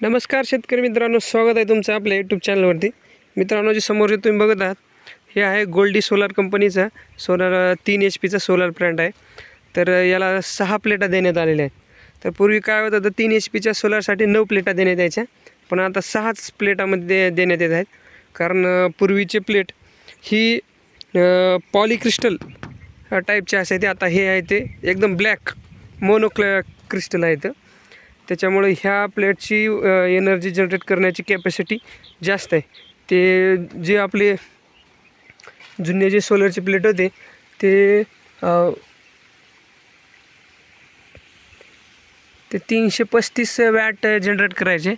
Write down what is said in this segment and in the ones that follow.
नमस्कार शेतकरी मित्रांनो स्वागत आहे तुमचं आपल्या यूट्यूब चॅनलवरती मित्रांनो जे समोर जे तुम्ही बघत आहात हे आहे गोल्डी सोलार कंपनीचा सोलार तीन एच पीचा सोलार प्लॅन्ट आहे. तर याला सहा प्लेटा देण्यात आलेल्या आहेत. तर पूर्वी काय होतं तर तीन एच पीच्या सोलारसाठी नऊ प्लेटा देण्यात यायच्या. पण आता सहाच प्लेटामध्ये देण्यात येत आहेत. कारण पूर्वीचे प्लेट ही पॉलिक्रिस्टल टाईपचे असायचे आता हे आहे ते एकदम ब्लॅक मोनोक्ल क्रिस्टल आहे तर त्याच्यामुळे ह्या प्लेटची एनर्जी जनरेट करण्याची कॅपॅसिटी जास्त आहे. ते जे आपले जुने जे सोलरचे प्लेट होते ते ते तीनशे पस्तीस वॅट जनरेट करायचे.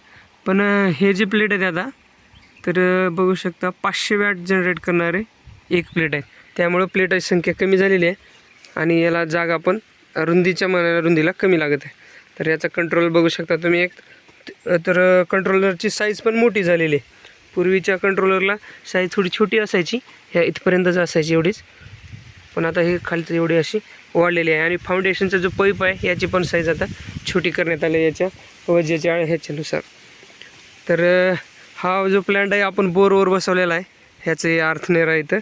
पण हे जे प्लेट आहेत आता तर बघू शकता पाचशे वॅट जनरेट करणारे एक प्लेट आहे त्यामुळं प्लेटाची संख्या कमी झालेली आहे आणि याला जागा पण रुंदीच्या मना रुंदीला कमी लागत आहे. तर याचा कंट्रोल बघू शकता तुम्ही एक. तर कंट्रोलरची साईज पण मोठी झालेली आहे. पूर्वीच्या कंट्रोलरला साईज थोडी छोटी असायची ह्या इथपर्यंतच असायची एवढीच. पण आता हे खालचं एवढी अशी वाढलेली आहे. आणि फाउंडेशनचा जो पाईप आहे याची पण साईज आता छोटी करण्यात आली याच्या वजेच्या ह्याच्यानुसार. तर हा जो प्लॅन्ट आहे आपण बोरवर बसवलेला आहे. ह्याचे अर्थनेर आहे इथं.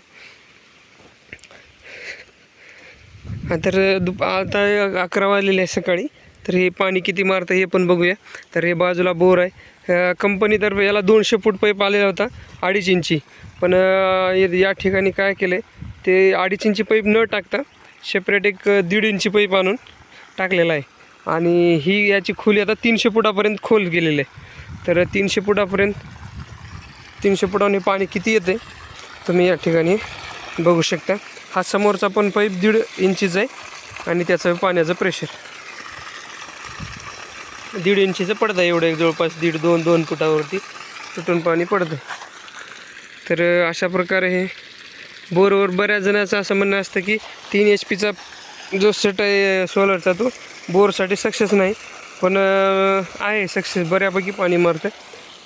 हा, तर दुप आता अकरा वाजलेले आहे सकाळी. तर हे पाणी किती मारतं हे पण बघूया. तर हे बाजूला बोर आहे. कंपनीतर्फे याला दोनशे फूट पाईप आलेला होता अडीच इंची. पण या ठिकाणी काय केलं आहे ते अडीच इंची पाईप न टाकता सेपरेट एक दीड इंची पाईप आणून टाकलेला आहे. आणि ही याची खोली आता तीनशे फुटापर्यंत खोल गेलेली आहे. तर तीनशे फुटापर्यंत तीनशे फुटाने पाणी किती येते तुम्ही या ठिकाणी बघू शकता. हा समोरचा पण पाईप दीड इंचीचा आहे आणि त्याचं पाण्याचं प्रेशर दीड इंचीचं पडतं एवढं एक जवळपास दीड दोन दोन फुटावरती तुटून पाणी पडतं तर अशा प्रकारे हे बोरवर बऱ्याच जणांचं असं म्हणणं असतं की तीन एच पीचा जो सेट आहे सोलरचा तो बोरसाठी सक्सेस नाही. पण आहे सक्सेस बऱ्यापैकी पाणी मारतं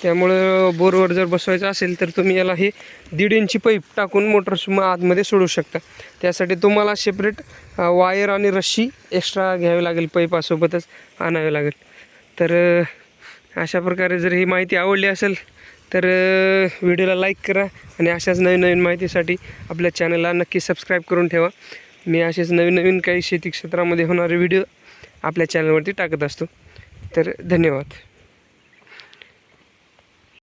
त्यामुळं बोरवर जर बसवायचं असेल तर तुम्ही याला हे दीड इंची पाईप टाकून मोटर आतमध्ये सोडू शकता. त्यासाठी तुम्हाला सेपरेट वायर आणि रश्शी एक्स्ट्रा घ्यावी लागेल पाईपासोबतच आणावी लागेल. तर अशा प्रकारे जर ही माहिती आवडली असेल तर व्हिडिओला लाईक करा आणि अशाच नवीन नवीन माहितीसाठी आपल्या चॅनलला नक्की सबस्क्राईब करून ठेवा. मी असेच नवीन नवीन काही शेती क्षेत्रामध्ये होणारे व्हिडिओ आपल्या चॅनलवरती टाकत असतो. तर धन्यवाद.